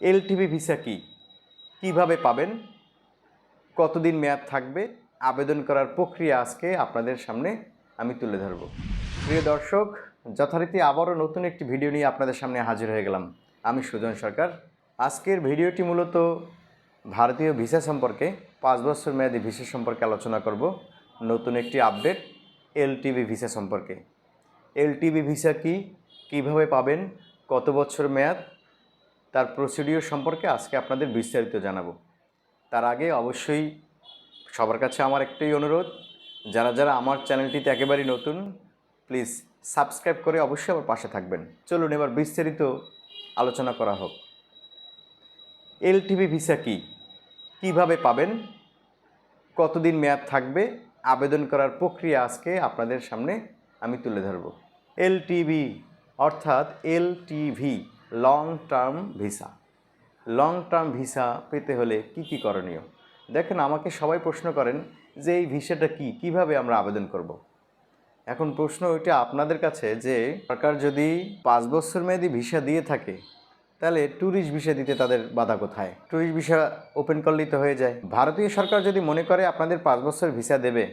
LTV visa কি? কীভাবে পাবেন? কতদিন মেয়াদ থাকবে? আবেদন করার প্রক্রিয়া আজকে আপনাদের সামনে আমি তুলে ধরব। প্রিয় দর্শক, যথারীতি আবারও নতুন একটি ভিডিও নিয়ে আপনাদের সামনে হাজির হয়ে গেলাম। আমি সুজন সরকার। আজকের ভিডিওটি মূলত ভারতীয় ভিসা সম্পর্কে পাঁচ বছর মেয়াদী ভিসা সম্পর্কে আলোচনা করব। নতুন একটি আপডেট এলটিভি ভিসা সম্পর্কে। এলটিভি ভিসা কি? কীভাবে পাবেন? কত বছর মেয়াদ? তার প্রসিডিওর সম্পর্কে আজকে আপনাদের বিস্তারিত জানাব। তার আগে অবশ্যই সবার কাছে আমার একটাই অনুরোধ, যারা যারা আমার চ্যানেলটিতে একেবারেই নতুন প্লিজ সাবস্ক্রাইব করে অবশ্যই আমার পাশে থাকবেন। চলুন এবার বিস্তারিত আলোচনা করা হোক। এলটিভি ভিসা কি? কীভাবে পাবেন? কতদিন মেয়াদ থাকবে? আবেদন করার প্রক্রিয়া আজকে আপনাদের সামনে আমি তুলে ধরব। এলটিভি অর্থাৎ LTV long term visa long term visa পেতে হলে কি কি করণীয়? দেখেন, আমাকে সবাই প্রশ্ন করেন যে এই ভিসাটা কি? কীভাবে আমরা আবেদন করব। এখন প্রশ্ন ওইটা আপনাদের কাছে যে সরকার যদি পাঁচ বছর মেয়াদি ভিসা দিয়ে থাকে, তাহলে ট্যুরিস্ট ভিসা দিতে তাদের বাধা কোথায়? ট্যুরিস্ট ভিসা ওপেন করলেই তো হয়ে যায়। ভারতীয় সরকার যদি মনে করে আপনাদের পাঁচ বছর ভিসা দেবে,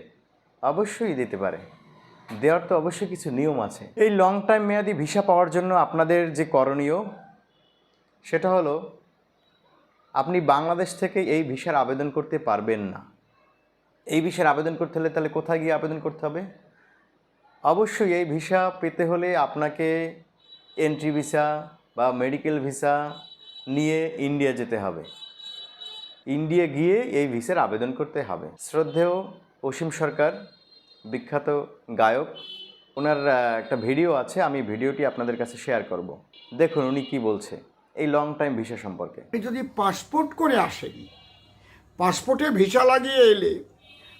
অবশ্যই দিতে পারে। দেওয়ার তো অবশ্যই কিছু নিয়ম আছে। এই লং টাইম মেয়াদি ভিসা পাওয়ার জন্য আপনাদের যে করণীয়, সেটা হলো, আপনি বাংলাদেশ থেকে এই ভিসার আবেদন করতে পারবেন না। এই ভিসার আবেদন করতে হলে তাহলে কোথায় গিয়ে আবেদন করতে হবে? অবশ্যই এই ভিসা পেতে হলে আপনাকে এন্ট্রি ভিসা বা মেডিকেল ভিসা নিয়ে ইন্ডিয়া যেতে হবে। ইন্ডিয়া গিয়ে এই ভিসার আবেদন করতে হবে। শ্রদ্ধেয় অসীম সরকার বিখ্যাত গায়ক। ওনার একটা ভিডিও আছে আমি ভিডিওটি আপনাদের কাছে শেয়ার করব। দেখুন উনি কি বলছে এই লং টাইম ভিসা সম্পর্কে। আপনি যদি পাসপোর্ট করে আসেন পাসপোর্টে ভিসা লাগিয়ে এলে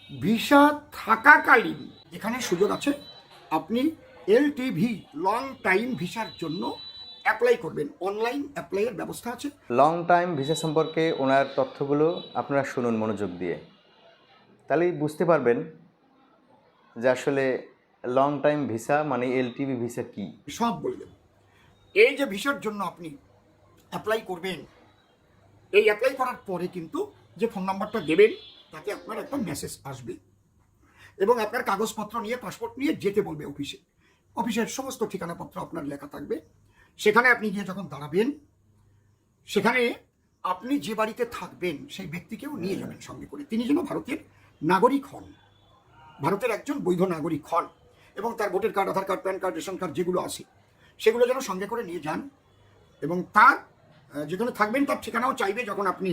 ভিসা থাকাকালীন এখানে সুযোগ আছে আপনি এলটিভি লং টাইম ভিসার জন্য অ্যাপ্লাই করবেন। অনলাইন অ্যাপ্লাইয়ের ব্যবস্থা আছে। লং টাইম ভিসা সম্পর্কে ওনার তথ্যগুলো আপনারা শুনুন মনোযোগ দিয়ে। তাহলেই বুঝতে পারবেন যে আসলে লং টাইম ভিসা মানে এলটিভি ভিসা কি? সব বলে দেব। এই যে ভিসার জন্য আপনি অ্যাপ্লাই করবেন, এই অ্যাপ্লাই করার পরে কিন্তু যে ফোন নাম্বারটা দেবেন, তাতে আপনার একটা মেসেজ আসবে এবং আপনার কাগজপত্র নিয়ে পাসপোর্ট নিয়ে যেতে বলবে অফিসে অফিসের সমস্ত ঠিকানাপত্র আপনার লেখা থাকবে। সেখানে আপনি গিয়ে যখন দাঁড়াবেন, সেখানে আপনি যে বাড়িতে থাকবেন, সেই ব্যক্তিকেও নিয়ে যাবেন সঙ্গে করে। তিনি যেন ভারতের নাগরিক হন। ভারতের একজন বৈধ নাগরিক হন এবং তার voter card Aadhaar card PAN card ration card যেগুলো আছে সেগুলো যেন সঙ্গে করে নিয়ে যান এবং তার যেখানে থাকবেন তার ঠিকানাও চাইবে যখন আপনি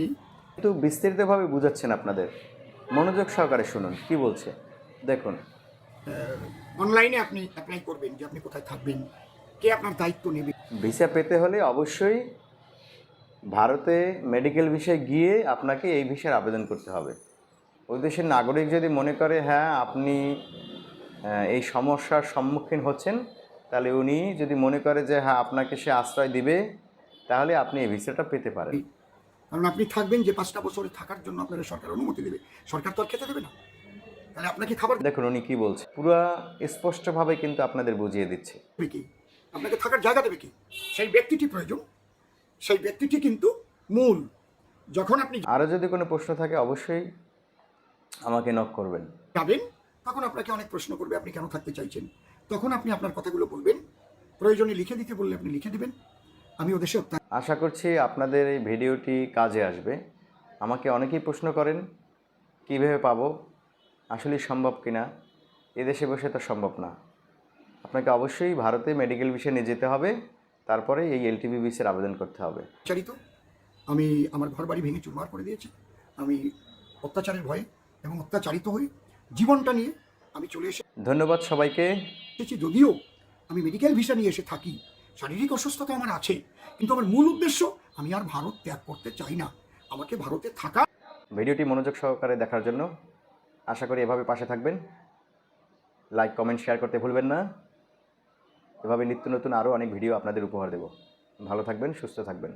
একটু বিস্তারিতভাবে বুঝাচ্ছেন আপনাদের। মনোযোগ সহকারে শুনুন কি বলছে? দেখুন। অনলাইনে আপনি অ্যাপ্লাই করবেন যে আপনি কোথায় থাকবেন কে আপনার দায়িত্ব নেবে। ভিসা পেতে হলে অবশ্যই ভারতে মেডিকেল ভিসায় গিয়ে আপনাকে এই ভিসার আবেদন করতে হবে। ওই দেশের নাগরিক যদি মনে করে হ্যাঁ আপনি এই সমস্যার সম্মুখীন হচ্ছেন তাহলে উনি যদি মনে করে যে হ্যাঁ আপনাকে সে আশ্রয় দিবে তাহলে আপনি এই ভিসাটা পেতে পারেন। কারণ আপনি থাকবেন যে পাঁচটা বছরে থাকার জন্য আপনাদের সরকার অনুমতি দেবে। সরকার তো আর খেতে দেবে না। তাহলে আপনাকে খাবার দেখুন উনি কি বলছে? পুরো স্পষ্টভাবে কিন্তু আপনাদের বুঝিয়ে দিচ্ছে। কি? আপনাকে থাকার জায়গা দেবে কি? সেই ব্যক্তিটি প্রয়োজন। সেই ব্যক্তিটি কিন্তু মূল। যখন আপনি আরও যদি কোনো প্রশ্ন থাকে অবশ্যই আমাকে নক করবেন। যাবেন তখন আপনাকে অনেক প্রশ্ন করবে আপনি কেন থাকতে চাইছেন। তখন আপনি আপনার কথাগুলো বলবেন প্রয়োজনে লিখে দিতে বললে আপনি লিখে দিবেন। আমি ওদেশে অত্যা- আশা করছি আপনাদের এই ভিডিওটি কাজে আসবে। আমাকে অনেকেই প্রশ্ন করেন কীভাবে পাবো? আসলে সম্ভব কিনা? এদেশে বসে তো সম্ভব না। আপনাকে অবশ্যই ভারতে মেডিকেল বিষয়ে নিয়ে যেতে হবে তারপরে এই এলটিভি বিষয়ের আবেদন করতে হবে। অত্যাচারিত আমি আমার ঘর বাড়ি ভেঙে চুরমার করে দিয়েছি। আমি অত্যাচারের ভয়ে এবং অত্যাচারিত হয়ে জীবনটা নিয়ে আমি চলে এসে ধন্যবাদ সবাইকে। এসেছি। যদিও আমি মেডিকেল ভিসা নিয়ে এসে থাকি শারীরিক অসুস্থতা আমার আছে কিন্তু আমার মূল উদ্দেশ্য আমি আর ভারত ত্যাগ করতে চাই না। আমাকে ভারতে থাকা। ভিডিওটি মনোযোগ সহকারে দেখার জন্য আশা করি এভাবে পাশে থাকবেন। লাইক কমেন্ট শেয়ার করতে ভুলবেন না। এভাবে নিত্য নতুন আরও অনেক ভিডিও আপনাদের উপহার দেব। ভালো থাকবেন সুস্থ থাকবেন।